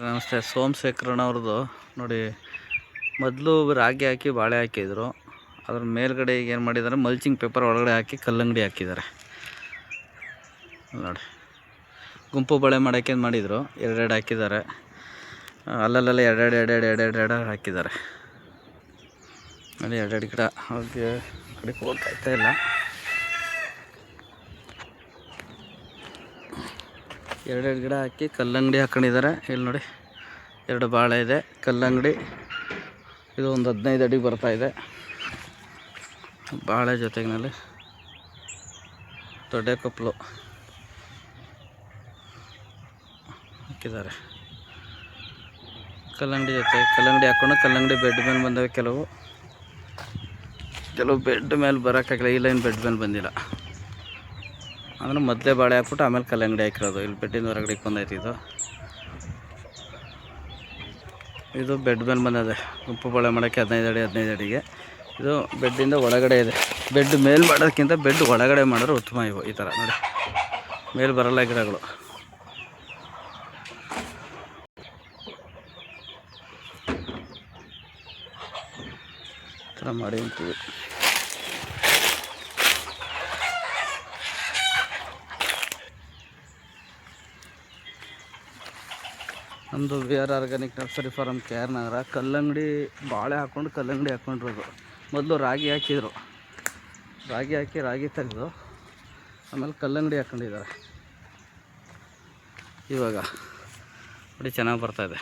ನಮಸ್ತೆ ಸೋಮಶೇಖರಣ್ಣವ್ರದ್ದು ನೋಡಿ, ಮೊದಲು ರಾಗಿ ಹಾಕಿ ಬಾಳೆ ಹಾಕಿದ್ರು. ಅದ್ರ ಮೇಲ್ಗಡೆ ಈಗ ಏನು ಮಾಡಿದ್ದಾರೆ ಮಲ್ಚಿಂಗ್ ಪೇಪರ್ ಒಳಗಡೆ ಹಾಕಿ ಕಲ್ಲಂಗಡಿ ಹಾಕಿದ್ದಾರೆ ನೋಡಿ, ಗುಂಪು ಬಳೆ ಮಾಡೋಕ್ಕೆ ಮಾಡಿದರು, ಎರಡೆರಡು ಹಾಕಿದ್ದಾರೆ ಅಲ್ಲಲ್ಲೆಲ್ಲ ಎರಡೆರಡು ಎರಡೆರಡು ಎರಡೆರಡು ಎರಡೆರಡು ಹಾಕಿದ್ದಾರೆ ನೋಡಿ, ಎರಡೆರಡು ಗಿಡ ಅವ್ರಿಗೆ ಕಡೆ ಹೋಗ್ತಾ ಇಲ್ಲ. ಎರಡೆರಡು ಗಿಡ ಹಾಕಿ ಕಲ್ಲಂಗಡಿ ಹಾಕೊಂಡಿದ್ದಾರೆ. ಇಲ್ಲಿ ನೋಡಿ ಎರಡು ಬಾಳೆ ಇದೆ. ಕಲ್ಲಂಗಡಿ ಇದು ಒಂದು ಹದಿನೈದು ಅಡಿ ಬರ್ತಾ ಇದೆ. ಬಾಳೆ ಜೊತೆಗಿನಲ್ಲಿ ದೊಡ್ಡ ಕಪ್ಪಲು ಹಾಕಿದ್ದಾರೆ. ಕಲ್ಲಂಗಡಿ ಜೊತೆ ಕಲ್ಲಂಗಡಿ ಹಾಕ್ಕೊಂಡು ಕಲ್ಲಂಗಡಿ ಬೆಡ್ ಮೇಲೆ ಬಂದವೆ ಕೆಲವು. ಕೆಲವು ಬೆಡ್ ಮೇಲೆ ಬರೋಕ್ಕಾಗಲ್ಲ, ಈ ಲೈನ್ ಬೆಡ್ ಮೇಲೆ ಬಂದಿಲ್ಲ. ಅಂದ್ರೆ ಮೊದಲೇ ಬಾಳೆ ಹಾಕ್ಬಿಟ್ಟು ಆಮೇಲೆ ಕಲ್ಲಂಗಡಿ ಹಾಕಿರೋದು. ಇಲ್ಲಿ ಬೆಡ್ಡಿಂದ ಹೊರಗಡೆ ಬಂದೈತೆ ಇದು. ಇದು ಬೆಡ್ ಮೇಲೆ ಬಂದಿದೆ. ಉಪ್ಪು ಬಾಳೆ ಮಾಡೋಕ್ಕೆ ಹದಿನೈದು ಅಡಿ, ಹದಿನೈದು ಅಡಿಗೆ. ಇದು ಬೆಡ್ಡಿಂದ ಒಳಗಡೆ ಇದೆ. ಬೆಡ್ ಮೇಲೆ ಮಾಡೋದಕ್ಕಿಂತ ಬೆಡ್ ಒಳಗಡೆ ಮಾಡಿದ್ರೆ ಉತ್ತಮ ಇವು ಈ ಥರ ನೋಡಿ. ಮೇಲೆ ಬರಲ್ಲ ಗಿಡಗಳು. ಈ ಥರ ಮಾಡಿ ಅಂತೀವಿ. ನಮ್ಮದು V R organic nursery farm K R Nagar. ಕಲ್ಲಂಗಡಿ ಬಾಳೆ ಹಾಕ್ಕೊಂಡು ಕಲ್ಲಂಗಡಿ ಹಾಕ್ಕೊಂಡಿರೋದು. ಮೊದಲು ರಾಗಿ ಹಾಕಿದರು. ರಾಗಿ ಹಾಕಿ ರಾಗಿ ತೆಗೆದು ಆಮೇಲೆ ಕಲ್ಲಂಗಡಿ ಹಾಕ್ಕೊಂಡಿದ್ದಾರೆ. ಇವಾಗ ನೋಡಿ ಚೆನ್ನಾಗಿ ಬರ್ತಾಯಿದೆ